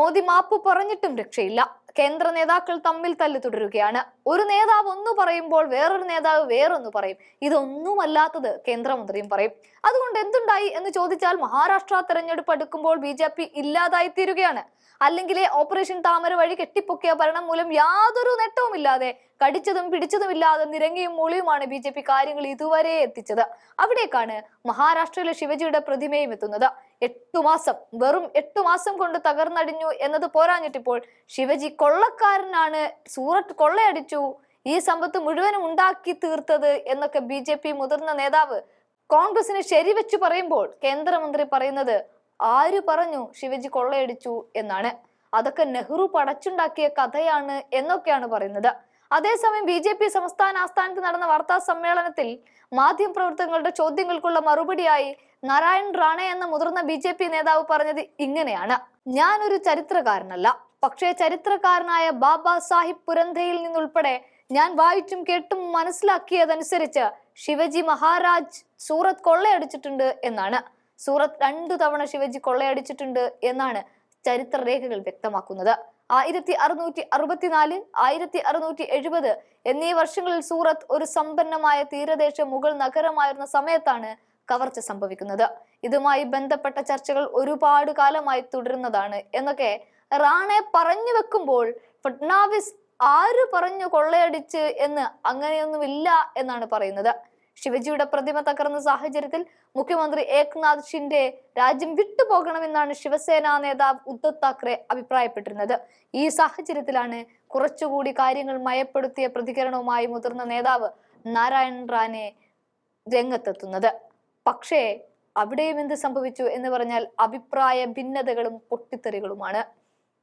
മോദി മാപ്പ് പറഞ്ഞിട്ടും രക്ഷയില്ല. കേന്ദ്ര നേതാക്കൾ തമ്മിൽ തല്ല് തുടരുകയാണ്. ഒരു നേതാവ് ഒന്ന് പറയുമ്പോൾ വേറൊരു നേതാവ് വേറൊന്ന് പറയും. ഇതൊന്നുമല്ലാത്തത് കേന്ദ്രമന്ത്രിയും പറയും. അതുകൊണ്ട് എന്തുണ്ടായി എന്ന് ചോദിച്ചാൽ മഹാരാഷ്ട്ര തെരഞ്ഞെടുപ്പ് അടുക്കുമ്പോൾ ബി ജെ പി ഇല്ലാതായി തീരുകയാണ് അല്ലെങ്കിൽ ഓപ്പറേഷൻ താമര വഴി കെട്ടിപ്പൊക്കിയ ഭരണം മൂലം യാതൊരു നേട്ടവുമില്ലാതെ കടിച്ചതും പിടിച്ചതുമില്ലാതെ നിരങ്ങിയും മൂളിയുമാണ് ബി ജെ പി കാര്യങ്ങൾ ഇതുവരെ എത്തിച്ചത്. അവിടേക്കാണ് മഹാരാഷ്ട്രയിലെ ശിവജിയുടെ പ്രതിമയും എത്തുന്നത്. എട്ടു മാസം വെറും എട്ടു മാസം കൊണ്ട് തകർന്നടിഞ്ഞു എന്നത് പോരാഞ്ഞിട്ടിപ്പോൾ ശിവജി കൊള്ളക്കാരനാണ് സൂറത്ത് കൊള്ളയടിച്ചു ഈ സമ്പത്ത് മുഴുവനും ഉണ്ടാക്കി തീർത്തത് എന്നൊക്കെ ബി ജെ പി മുതിർന്ന നേതാവ് കോൺഗ്രസിന് ശരിവെച്ചു പറയുമ്പോൾ കേന്ദ്രമന്ത്രി പറയുന്നത് ആര് പറഞ്ഞു ശിവജി കൊള്ളയടിച്ചു എന്നാണ്. അതൊക്കെ നെഹ്റു പടച്ചുണ്ടാക്കിയ കഥയാണ് എന്നൊക്കെയാണ് പറയുന്നത്. അതേസമയം ബി ജെ പി സംസ്ഥാന ആസ്ഥാനത്ത് നടന്ന വാർത്താ സമ്മേളനത്തിൽ മാധ്യമപ്രവർത്തകരുടെ ചോദ്യങ്ങൾക്കുള്ള മറുപടിയായി നാരായൺ റാണെ എന്ന മുതിർന്ന ബി നേതാവ് പറഞ്ഞത് ഇങ്ങനെയാണ്. ഞാനൊരു ചരിത്രകാരനല്ല. പക്ഷേ ചരിത്രകാരനായ ബാബ സാഹിബ് പുരന്തയിൽ നിന്നുൾപ്പെടെ ഞാൻ വായിച്ചും കേട്ടും മനസ്സിലാക്കിയതനുസരിച്ച് ശിവജി മഹാരാജ് സൂറത്ത് കൊള്ളയടിച്ചിട്ടുണ്ട് എന്നാണ്. സൂറത്ത് രണ്ടു തവണ ശിവജി കൊള്ളയടിച്ചിട്ടുണ്ട് എന്നാണ് ചരിത്ര രേഖകൾ വ്യക്തമാക്കുന്നത്. ആയിരത്തി അറുന്നൂറ്റി അറുപത്തിനാല് ആയിരത്തി അറുന്നൂറ്റി എഴുപത് എന്നീ വർഷങ്ങളിൽ സൂറത്ത് ഒരു സമ്പന്നമായ തീരദേശ മുഗൾ നഗരമായിരുന്ന സമയത്താണ് കവർച്ച സംഭവിക്കുന്നത്. ഇതുമായി ബന്ധപ്പെട്ട ചർച്ചകൾ ഒരുപാട് കാലമായി തുടരുന്നതാണ് എന്നൊക്കെ റാണെ പറഞ്ഞു വെക്കുമ്പോൾ ഫട്നാവിസ് ആര് പറഞ്ഞു കൊള്ളയടിച്ച് എന്ന് അങ്ങനെയൊന്നുമില്ല എന്നാണ് പറയുന്നത്. ശിവജിയുടെ പ്രതിമ തകർന്ന സാഹചര്യത്തിൽ മുഖ്യമന്ത്രി ഏക്നാഥ് ഷിൻഡെ രാജ്യം വിട്ടുപോകണമെന്നാണ് ശിവസേന നേതാവ് ഉദ്ധവ് താക്കറെ അഭിപ്രായപ്പെട്ടിരുന്നത്. ഈ സാഹചര്യത്തിലാണ് കുറച്ചുകൂടി കാര്യങ്ങൾ മയപ്പെടുത്തിയ പ്രതികരണവുമായി മുതിർന്ന നേതാവ് നാരായൺ റാനെ രംഗത്തെത്തുന്നത്. പക്ഷേ അവിടെയും എന്ത് സംഭവിച്ചു എന്ന് പറഞ്ഞാൽ അഭിപ്രായ ഭിന്നതകളും പൊട്ടിത്തെറികളുമാണ്.